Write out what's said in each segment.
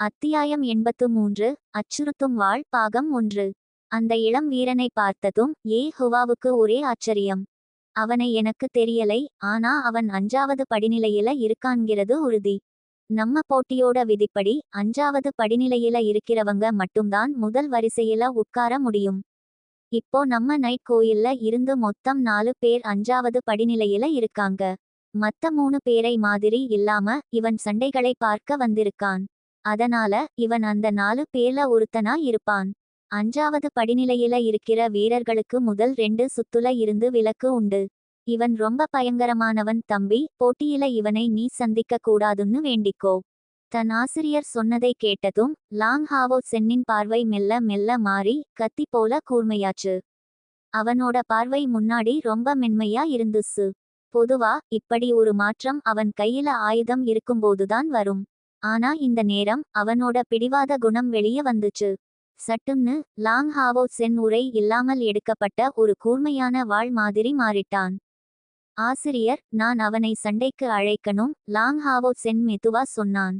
அத்தியாயம் எண்பத்து மூன்று அச்சுறுத்தும் வாழ் பாகம் ஒன்று. அந்த இளம் வீரனை பார்த்ததும் ஏ ஹுவாவுக்கு ஒரே ஆச்சரியம். அவனை எனக்கு தெரியலை ஆனா அவன் அஞ்சாவது படிநிலையில இருக்கான்கிறது உறுதி. நம்ம போட்டியோட விதிப்படி அஞ்சாவது படிநிலையில இருக்கிறவங்க மட்டும்தான் முதல் வரிசையில உட்கார முடியும். இப்போ நம்ம நைட் கோயில்ல இருந்து மொத்தம் நாலு பேர் அஞ்சாவது படிநிலையில இருக்காங்க. மத்த மூணு பேரை மாதிரி இல்லாம இவன் சண்டைகளை பார்க்க வந்திருக்கான். அதனால இவன் அந்த நாலு பேர்ல ஒருத்தனா இருப்பான். அஞ்சாவது படிநிலையில இருக்கிற வீரர்களுக்கு முதல் ரெண்டு சுத்துல இருந்து விலக்கு உண்டு. இவன் ரொம்ப பயங்கரமானவன் தம்பி போட்டியில இவனை நீ சந்திக்க கூடாதுன்னு வேண்டிக்கோ. தன் ஆசிரியர் சொன்னதை கேட்டதும் லாங் ஹாவோ சென்னின் பார்வை மெல்ல மெல்ல மாறி கத்தி போல கூர்மையாச்சு. அவனோட பார்வை முன்னாடி ரொம்ப மென்மையா இருந்துச்சு பொதுவா இப்படி ஒரு மாற்றம் அவன் கையில ஆயுதம் இருக்கும்போதுதான் வரும். ஆனா இந்த நேரம் அவனோட பிடிவாத குணம் வெளியே வந்துச்சு. சட்டுன்னு லாங் ஹாவோ சென் உரை இல்லாமல் எடுக்கப்பட்ட ஒரு கூர்மையான வாள் மாதிரி மாறிட்டான். ஆசிரியர் நான் அவனை சண்டைக்கு அழைக்கணும் லாங் ஹாவோ சென் மெதுவா சொன்னான்.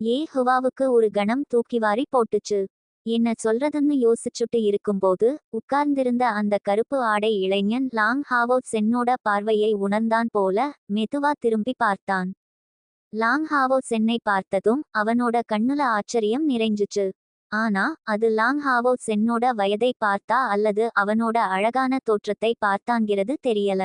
ஏ ஹுவாவுக்கு ஒரு கணம் தூக்கிவாரி போட்டுச்சு. என்ன சொல்றதுன்னு யோசிச்சுட்டு இருக்கும்போது உட்கார்ந்திருந்த அந்த கருப்பு ஆடை இளைஞன் லாங் ஹாவோ சென்னோட பார்வையை உணர்ந்தான் போல மெதுவா திரும்பி பார்த்தான். லாங் ஹாவோ சென்னை பார்த்ததும் அவனோட கண்ணுல ஆச்சரியம் நிறைஞ்சுச்சு. ஆனா அது லாங் ஹாவோ சென்னோட வயதை பார்த்தா அல்லது அவனோட அழகான தோற்றத்தை பார்த்தாங்கிறது தெரியல.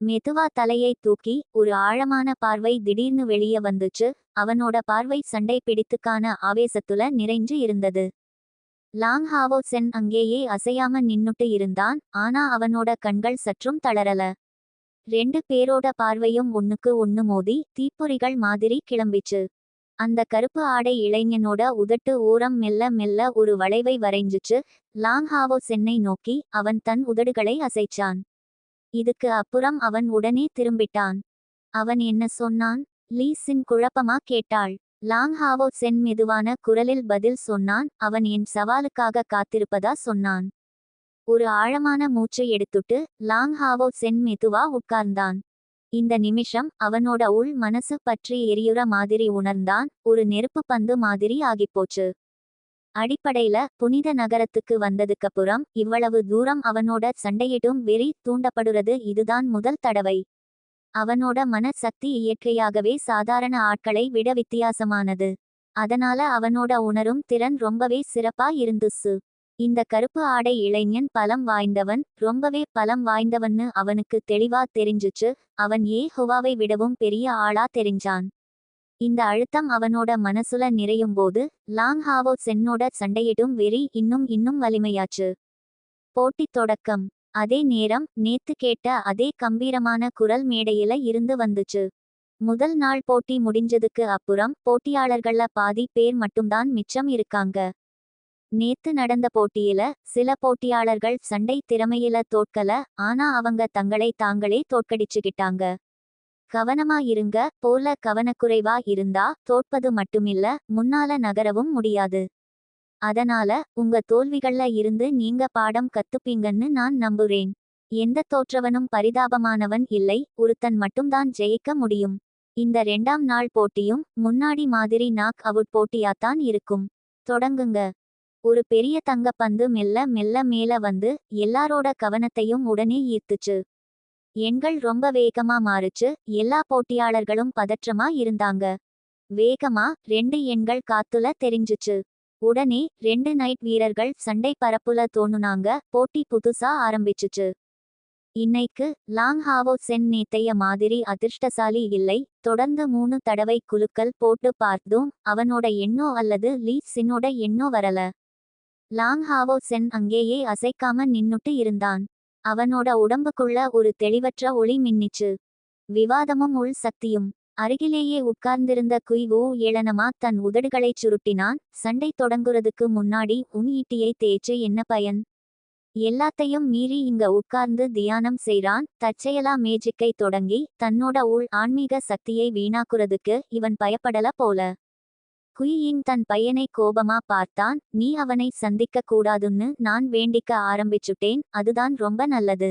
மெதுவா தலையை தூக்கி ஒரு ஆழமான பார்வை திடீர்னு வெளிய வந்துச்சு. அவனோட பார்வை சண்டை பிடித்துக்கான ஆவேசத்துல நிறைஞ்சு இருந்தது. லாங் ஹாவோ சென் அங்கேயே அசையாம நின்னுட்டு இருந்தான். ஆனா அவனோட கண்கள் சற்றும் தளரல. ரெண்டு பேரோட பார்வையும் ஒண்ணுக்கு ஒண்ணு மோதி தீப்பொறிகள் மாதிரி கிளம்பிச்சு. அந்த கருப்பு ஆடை இளைஞனோட உதட்டு ஊரம் மெல்ல மெல்ல ஒரு வளைவை வரைஞ்சிச்சு. லாங் ஹாவோ சென்னை நோக்கி அவன் தன் உதடுகளை அசைச்சான். இதுக்கு அப்புறம் அவன் உடனே திரும்பிட்டான். அவன் என்ன சொன்னான்? லீ சின் குழப்பமா கேட்டாள். லாங் ஹாவோ சென் மெதுவான குரலில் பதில் சொன்னான். அவன் என் சவாலுக்காக காத்திருப்பதா சொன்னான். ஒரு ஆழமான மூச்சை எடுத்துட்டு லாங் ஹாவோ சென் மெதுவா உட்கார்ந்தான். இந்த நிமிஷம் அவனோட உள் மனசு பற்றி எரியுற மாதிரி உணர்ந்தான். ஒரு நெருப்பு பந்து மாதிரி ஆகிப்போச்சு. அடிப்படையில புனித நகரத்துக்கு வந்ததுக்கப்புறம் இவ்வளவு தூரம் அவனோட சண்டையிடும் வெறி தூண்டப்படுறது இதுதான் முதல் தடவை. அவனோட மன சக்தி இயற்கையாகவே சாதாரண ஆட்களை விட வித்தியாசமானது. அதனால அவனோட உணரும் திறன் ரொம்பவே சிறப்பா இருந்துச்சு. இந்த கருப்பு ஆடை இளைஞன் பலம் வாய்ந்தவன் ரொம்பவே பலம் வாய்ந்தவன்னு அவனுக்கு தெளிவா தெரிஞ்சுச்சு அவன் ஏ ஹுவாவை விடவும் பெரிய ஆளா தெரிஞ்சான். இந்த அழுத்தம் அவனோட மனசுல நிறையும் போது லாங் ஹாவோ சென்னோட சண்டையிடும் வெறி இன்னும் இன்னும் வலிமையாச்சு. போட்டி தொடக்கம். அதே நேரம் நேத்து கேட்ட அதே கம்பீரமான குரல் மேடையில இருந்து வந்துச்சு. முதல் நாள் போட்டி முடிஞ்சதுக்கு அப்புறம் போட்டியாளர்கள்ல பாதி பேர் மட்டும்தான் மிச்சம் இருக்காங்க. நேத்து நடந்த போட்டியில சில போட்டியாளர்கள் சண்டை திறமையில தோற்கல ஆனா அவங்க தங்களை தாங்களே தோற்கடிச்சுக்கிட்டாங்க. கவனமா இருங்க போல கவனக்குறைவா இருந்தா தோற்பது மட்டுமில்ல முன்னால நகரவும் முடியாது. அதனால உங்க தோல்விகள்ல இருந்து நீங்க பாடம் கத்துப்பீங்கன்னு நான் நம்புறேன். எந்த தோற்றவனும் பரிதாபமானவன் இல்லை ஒருத்தன் மட்டும்தான் ஜெயிக்க முடியும். இந்த ரெண்டாம் நாள் போட்டியும் முன்னாடி மாதிரி நாக் அவுட் போட்டியாத்தான் இருக்கும். தொடங்குங்க. ஒரு பெரிய தங்கப்பந்து மெல்ல மெல்ல மேல வந்து எல்லாரோட கவனத்தையும் உடனே ஈர்த்துச்சு. எண்கள் ரொம்ப வேகமா மாறுச்சு. எல்லா போட்டியாளர்களும் பதற்றமா இருந்தாங்க. வேகமா ரெண்டு எண்கள் காத்துல தெரிஞ்சுச்சு. உடனே ரெண்டு நைட் வீரர்கள் சண்டை பரப்புல தோணுனாங்க. போட்டி புதுசா ஆரம்பிச்சுச்சு. இன்னைக்கு லாங் ஹாவோ சென் நேத்தைய மாதிரி அதிர்ஷ்டசாலி இல்லை. தொடர்ந்து மூணு தடவை குலுக்கல் போட்டு பார்த்தும் அவனோட எண்ணோ அல்லது லீ சின்னோட எண்ணோ வரல. லாங் ஹாவோ சென் அங்கேயே அசைக்காம நின்னுட்டு இருந்தான். அவனோட உடம்புக்குள்ள ஒரு தெளிவற்ற ஒளி மின்னிச்சு. விவாதமும் உள் சக்தியும். அருகிலேயே உட்கார்ந்திருந்த குய்வோ ஏளனமா தன் உதடுகளைச் சுருட்டினான். சண்டை தொடங்குறதுக்கு முன்னாடி உன் ஈட்டியை தேய்ச்சு என்ன பயன்? எல்லாத்தையும் மீறி இங்க உட்கார்ந்து தியானம் செய்றான். தற்செயலா மேஜிக்கை தொடங்கி தன்னோட உள் ஆன்மீக சக்தியை வீணாக்குறதுக்கு இவன் பயப்படல போல. குயியிங் தன் பையனை கோபமா பார்த்தான். நீ அவனை சந்திக்க கூடாதுன்னு நான் வேண்டிக்க ஆரம்பிச்சுட்டேன். அதுதான் ரொம்ப நல்லது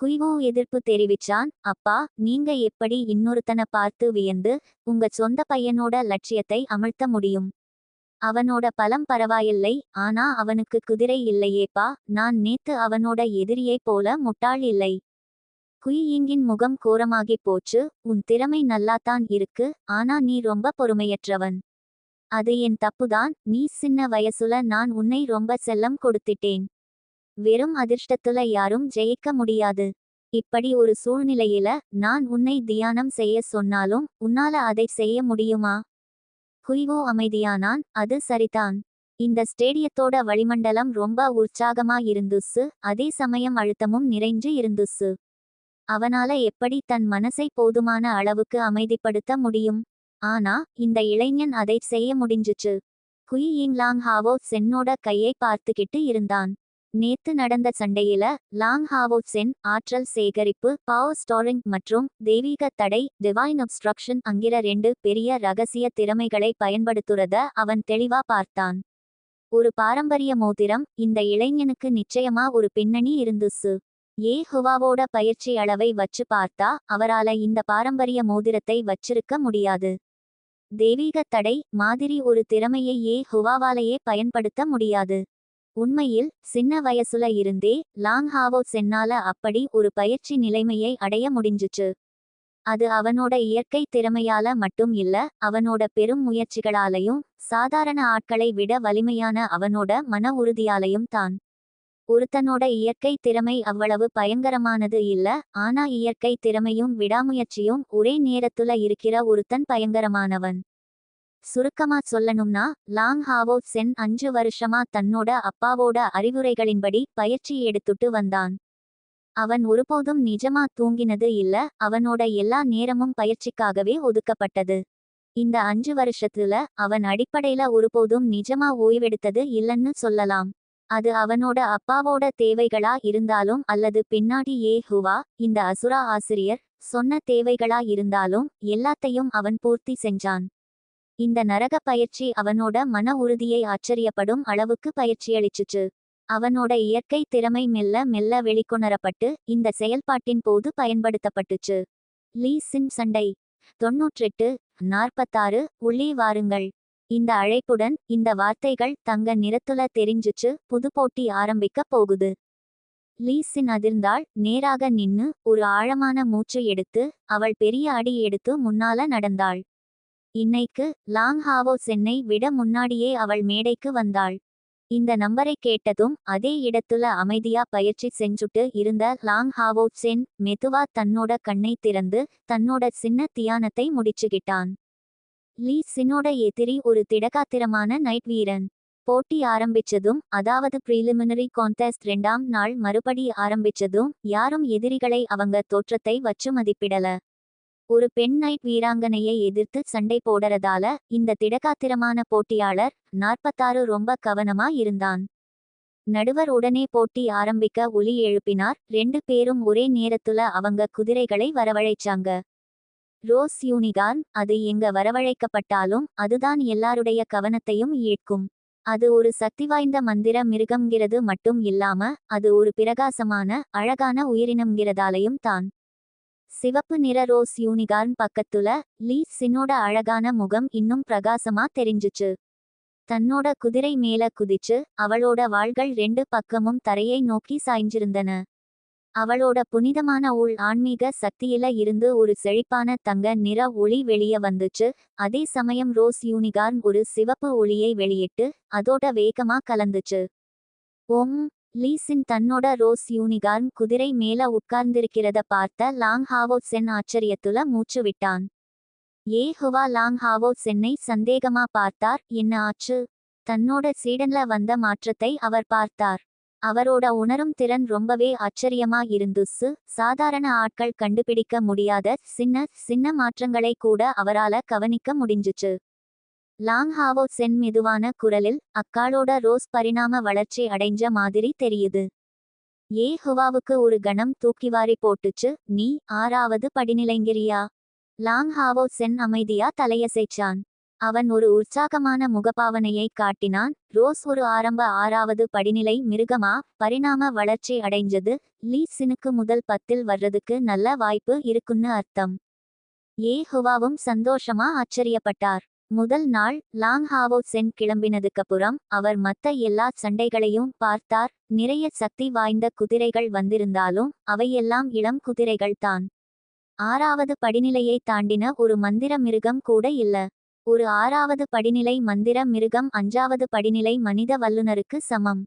குய்வோ எதிர்ப்பு தெரிவிச்சான். அப்பா நீங்க எப்படி இன்னொருத்தனை பார்த்து வியந்து உங்க சொந்த பையனோட லட்சியத்தை அமிழ்த்த முடியும்? அவனோட பலம் பரவாயில்லை. ஆனா அவனுக்கு குதிரை இல்லையேப்பா. நான் நேத்து அவனோட எதிரியைப் போல முட்டாள் இல்லை குயியிங்கின் முகம் கோரமாகி போச்சு. உன் திறமை நல்லாத்தான் இருக்கு. ஆனா நீ ரொம்ப பொறுமையற்றவன். அது என் தப்புதான் நீ சின்ன வயசுல நான் உன்னை ரொம்ப செல்லம் கொடுத்துட்டேன். வெறும் அதிர்ஷ்டத்துல யாரும் ஜெயிக்க முடியாது. இப்படி ஒரு சூழ்நிலையில நான் உன்னை தியானம் செய்ய சொன்னாலும் உன்னால அதை செய்ய முடியுமா? குய்வோ அமைதியானான் அது சரிதான். இந்த ஸ்டேடியத்தோட வளிமண்டலம் ரொம்ப உற்சாகமா இருந்துச்சு அதே சமயம் அழுத்தமும் நிறைஞ்சு இருந்துச்சு அவனால எப்படி தன் மனசை போதுமான அளவுக்கு அமைதிப்படுத்த முடியும்? ஆனா இந்த இளைஞன் அதை செய்ய முடிஞ்சுச்சு. குய் லாங் ஹாவோ சென்னோட கையை பார்த்துக்கிட்டு இருந்தான். நேத்து நடந்த சண்டையில லாங் ஹாவோ சென் ஆற்றல் சேகரிப்பு பவர் ஸ்டோரிங் மற்றும் தெய்வீக தடை டிவைன் அப்ஸ்ட்ரக்ஷன் அங்கிற ரெண்டு பெரிய ரகசிய திறமைகளை பயன்படுத்துறத அவன் தெளிவா பார்த்தான். ஒரு பாரம்பரிய மோதிரம் இந்த இளைஞனுக்கு நிச்சயமா ஒரு பின்னணி இருந்துச்சு. ஏ ஹுவாவோட பயிற்சி அளவை வச்சு பார்த்தா அவரால இந்த பாரம்பரிய மோதிரத்தை வச்சிருக்க முடியாது. தெய்வீக தடை மாதிரி ஒரு திறமையை ஏ ஹுவாவாலேயே பயன்படுத்த முடியாது. உண்மையில் சின்ன வயசுல இருந்தே லாங் ஹாவோ சென்னால அப்படி ஒரு பயிற்சி நிலைமையை அடைய முடிஞ்சுச்சு. அது அவனோட இயற்கை திறமையால மட்டும் இல்ல அவனோட பெரும் முயற்சிகளாலையும் சாதாரண ஆட்களை விட வலிமையான அவனோட மன உறுதியாலையும் தான். ஒருத்தனோட இயற்கை திறமை அவ்வளவு பயங்கரமானது இல்ல ஆனா இயற்கை திறமையும் விடாமுயற்சியும் ஒரே நேரத்துல இருக்கிற ஒருத்தன் பயங்கரமானவன். சுருக்கமா சொல்லணும்னா லாங் ஹாவோ சென் அஞ்சு வருஷமா தன்னோட அப்பாவோட அறிவுரைகளின்படி பயிற்சி எடுத்துட்டு வந்தான். அவன் ஒருபோதும் நிஜமா தூங்கினது இல்ல அவனோட எல்லா நேரமும் பயிற்சிக்காகவே ஒதுக்கப்பட்டது. இந்த அஞ்சு வருஷத்துல அவன் அடிப்படையில ஒருபோதும் நிஜமா ஓய்வெடுத்தது இல்லைன்னு சொல்லலாம். அது அவனோட அப்பாவோட தேவைகளா இருந்தாலும் அல்லது பின்னாடி ஏ ஹுவா இந்த அசுரா ஆசிரியர் சொன்ன தேவைகளா இருந்தாலும் எல்லாத்தையும் அவன் பூர்த்தி செஞ்சான். இந்த நரக பயிற்சி அவனோட மன உறுதியை ஆச்சரியப்படும் அளவுக்கு பயிற்சியளிச்சுச்சு. அவனோட இயற்கை திறமை மெல்ல மெல்ல வெளிக்கொணரப்பட்டு இந்த செயல்பாட்டின் போது பயன்படுத்தப்பட்டுச்சு. லீ சின் சண்டை. தொன்னூற்றெட்டு நாற்பத்தாறு உள்ளே வாருங்கள். இந்த அழைப்புடன் இந்த வார்த்தைகள் தங்க நிறத்துல தெரிஞ்சுச்சு புது போட்டி ஆரம்பிக்க போகுது. லீசின் அதிர்ந்தாள் நேராக நின்னு ஒரு ஆழமான மூச்சு எடுத்து அவள் பெரிய அடி எடுத்து முன்னால நடந்தாள். இன்னைக்கு லாங் ஹாவோ சென்னை விட முன்னாடியே அவள் மேடைக்கு வந்தாள். இந்த நம்பரை கேட்டதும் அதே இடத்துல அமைதியா பயிற்சி செஞ்சுட்டு இருந்த லாங் ஹாவோ சென் மெதுவா தன்னோட கண்ணை திறந்து தன்னோட சின்ன தியானத்தை முடிச்சுகிட்டான் லீ சினோட எதிரி ஒரு திடகாத்திரமான நைட் வீரன். போட்டி ஆரம்பிச்சதும் அதாவது ப்ரீலிமினரி கான்டெஸ்ட் ரெண்டாம் நாள் மறுபடி ஆரம்பிச்சதும் யாரும் எதிரிகளை அவங்க தோற்றத்தை வச்சு மதிப்பிடல. ஒரு பெண் நைட் வீராங்கனையை எதிர்த்து சண்டை போடுறதால இந்த திடகாத்திரமான போட்டியாளர் நாற்பத்தாறு ரொம்ப கவனமா இருந்தான். நடுவர் உடனே போட்டி ஆரம்பிக்க ஒலி எழுப்பினார் ரெண்டு பேரும் ஒரே நேரத்துல அவங்க குதிரைகளை வரவழைச்சாங்க. ரோஸ் யூனிகான் அது எங்க வரவழைக்கப்பட்டாலும் அதுதான் எல்லாருடைய கவனத்தையும் ஈர்க்கும். அது ஒரு சக்தி வாய்ந்த மந்திர மிருகம்ங்கிறது மட்டும் இல்லாம அது ஒரு பிரகாசமான அழகான உயிரினம்ங்கிறதாலையும் தான். சிவப்பு நிற ரோஸ் யூனிகார்ன் பக்கத்துல லீ சின்னோட அழகான முகம் இன்னும் பிரகாசமா தெரிஞ்சுச்சு. தன்னோட குதிரை மேல குதிச்சு அவளோட வாள்கள் ரெண்டு பக்கமும் தரையை நோக்கி சாய்ஞ்சிருந்தன அவளோட புனிதமான உள் ஆன்மீக சக்தியில இருந்து ஒரு செழிப்பான தங்க நிற ஒளி வெளிய வந்துச்சு. அதே சமயம் ரோஸ் யூனிகார்ன் ஒரு சிவப்பு ஒளியை வெளியிட்டு அதோட வேகமா கலந்துச்சு. ஓம்! லீசின் தன்னோட ரோஸ் யூனிகார்ன் குதிரை மேல உட்கார்ந்திருக்கிறத பார்த்த லாங் ஹாவோ சென் ஆச்சரியத்துல மூச்சு விட்டான். ஏ ஹுவா லாங் ஹாவோ சென்னை சந்தேகமா பார்த்தார். என்ன ஆச்சு? தன்னோட சீடன்ல வந்த மாற்றத்தை அவர் பார்த்தார். அவரோட உணரும் திறன் ரொம்பவே ஆச்சரியமா இருந்துச்சு சாதாரண ஆட்கள் கண்டுபிடிக்க முடியாத சின்ன சின்ன மாற்றங்களை கூட அவரால கவனிக்க முடிஞ்சுச்சு. லாங் ஹாவோ சென் மெதுவான குரலில் அக்காளோட ரோஸ் பரிணாம வளர்ச்சி அடைஞ்ச மாதிரி தெரியுது. ஏ ஹுவாவுக்கு ஒரு கணம் தூக்கிவாரி போட்டுச்சு நீ ஆறாவது படிநிலைங்கிறியா? லாங் ஹாவோ சென் அமைதியா தலையசைச்சான். அவன் ஒரு உற்சாகமான முகபாவனையை காட்டினான். ரோஸ் ஒரு ஆரம்ப ஆறாவது படிநிலை மிருகமா? பரிணாம வளர்ச்சி அடைஞ்சது. லீ சினுக்கு முதல் பத்தில் வர்றதுக்கு நல்ல வாய்ப்பு இருக்குன்னு அர்த்தம். ஏ ஹுவாவும் சந்தோஷமா ஆச்சரியப்பட்டார். முதல் நாள் லாங் ஹாவோ சென் கிளம்பினதுக்கப்புறம் அவர் மத்த எல்லா சண்டைகளையும் பார்த்தார். நிறைய சக்தி வாய்ந்த குதிரைகள் வந்திருந்தாலும் அவையெல்லாம் இளம் குதிரைகள் தான் ஆறாவது படிநிலையை தாண்டின ஒரு மந்திர மிருகம் கூட இல்ல. ஒரு ஆறாவது படிநிலை மந்திர மிருகம் அஞ்சாவது படிநிலை மனித வல்லுனருக்கு சமம்.